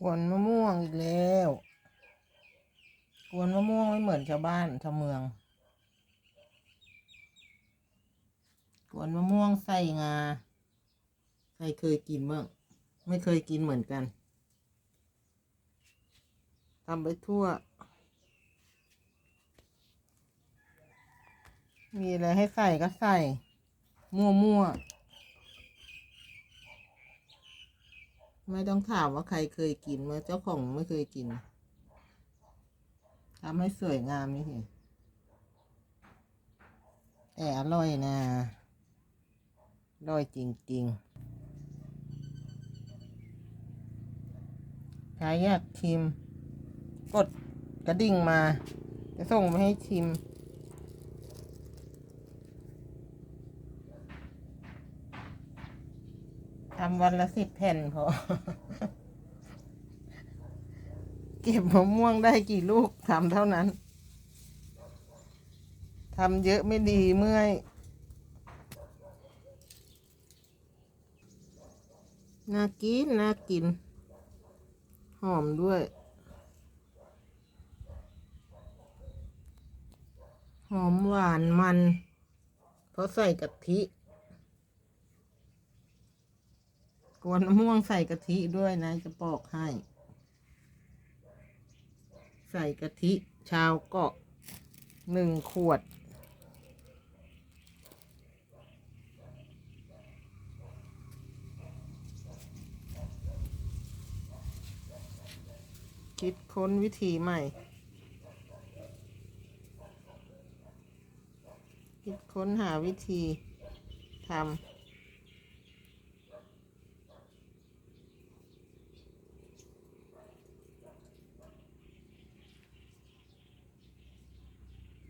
กวนมะม่วงอีกแล้วกวนมะม่วงไม่เหมือนชาวบ้านชาวเมือง กวนมะม่วงใส่งา ใครเคยกินบ้างไม่เคยกินเหมือนกันทำไปทั่ว มีอะไรให้ใส่ก็ใส่ มั่วมั่ว ไม่ต้องถามว่าใครเคยกินเมื่อเจ้าของไม่เคยกินทำให้สวยงามนี่สิแต่อร่อยนะอร่อยจริงๆใครอยากชิม กดกระดิ่งมา จะส่งมาให้ชิม ทำวันละสิบแผ่นพอ เก็บมะม่วงได้กี่ลูกทำเท่านั้นทำเยอะไม่ดีเมื่อย น่ากิน น่ากิน หอมด้วย หอมหวานมัน เพราะใส่กะทิ กวนมะม่วงใส่กะทิด้วยนะ จะปอกให้ ใส่กะทิชาวเกาะหนึ่งขวด คิดค้นวิธีใหม่ คิดค้นหาวิธีทำ